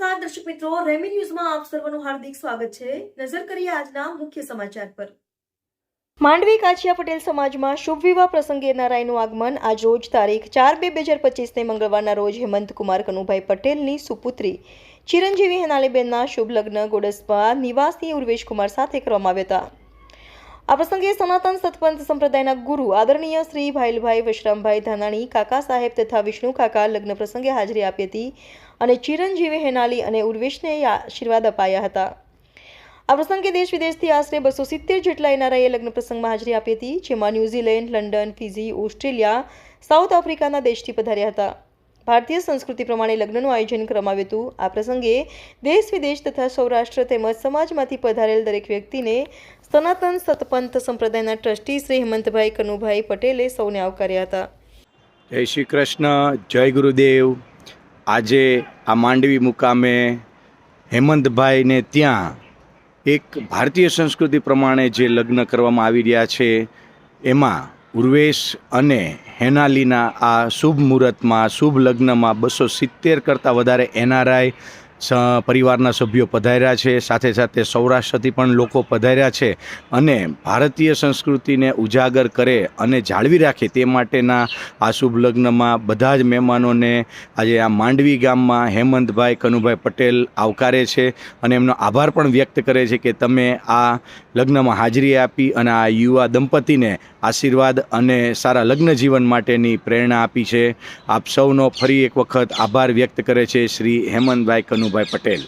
દર્શક મિત્રો. રેમી ન્યૂઝમાં આપ સર્વનું હાર્દિક સ્વાગત છે. નજર કરીએ આજના મુખ્ય સમાચાર પર. માંડવી કાછિયા પટેલ સમાજમાં શુભ વિવાહ પ્રસંગે નારાયણનું આગમન. આજ રોજ તારીખ ચાર બે બે હજાર પચીસને મંગળવારના રોજ હેમંત કુમાર કનુભાઈ પટેલની સુપુત્રી ચિરંજીવી હેનાલીબેનના શુભ લગ્ન ગોડસ્પા નિવાસી ઉર્વેશ કુમાર સાથે કરવામાં આવ્યા હતા. આ પ્રસંગે સનાતન સતપંથ સંપ્રદાયના ગુરુ આદરણીય શ્રી ભાઈલભાઈ વિશ્રામભાઈ ધાનાણી, કાકા સાહેબ તથા વિષ્ણુ કાકા લગ્ન પ્રસંગે હાજરી આપી હતી અને ચિરંજીવી હેનાલી અને ઉર્વેશને આશીર્વાદ અપાયા હતા. આ પ્રસંગે દેશ વિદેશથી આશરે બસો સિત્તેર જેટલા એનઆરઆઈએ લગ્ન પ્રસંગમાં હાજરી આપી હતી, જેમાં New Zealand, London Fiji Australia, South આફ્રિકાના દેશથી પધાર્યા હતા. ભારતીય સંસ્કૃતિ પ્રમાણે લગ્નનું આયોજન કરવામાં હતું. આ પ્રસંગે દેશ, વિદેશ તથા સૌરાષ્ટ્ર તેમજ સમાજમાંથી પધારેલ દરેક વ્યક્તિને સનાતન સતપંથ સંપ્રદાયના ટ્રસ્ટી શ્રી હેમંતભાઈ કનુભાઈ પટેલે સૌને આવકાર્યા હતા. જય શ્રી કૃષ્ણ, જય ગુરુદેવ. આજે આ માંડવી મુકામે હેમંતભાઈને ત્યાં એક ભારતીય સંસ્કૃતિ પ્રમાણે જે લગ્ન કરવામાં આવી રહ્યા છે, એમાં ઉર્વેશ અને હેનાલીના આ શુભ મુહૂર્તમાં શુભ લગ્નમાં બસો સિત્તેર કરતાં વધારે એનઆરઆઈ પરિવારના સભ્યો પધાર્યા છે, સાથે સાથે સૌરાષ્ટ્રથી પણ લોકો પધાર્યા છે અને ભારતીય સંસ્કૃતિને ઉજાગર કરે અને જાળવી રાખે તે માટેના આ શુભ લગ્નમાં બધા જ મહેમાનોને આજે આ માંડવી ગામમાં હેમંતભાઈ કનુભાઈ પટેલ આવકારે છે અને એમનો આભાર પણ વ્યક્ત કરે છે કે તમે આ લગ્નમાં હાજરી આપી અને આ યુવા દંપતીને આશીર્વાદ અને સારા લગ્ન જીવન માટેની પ્રેરણા આપી છે. આપ સૌનો ફરી એક વખત આભાર વ્યક્ત કરે છે શ્રી હેમંતભાઈ કનુભાઈ પટેલ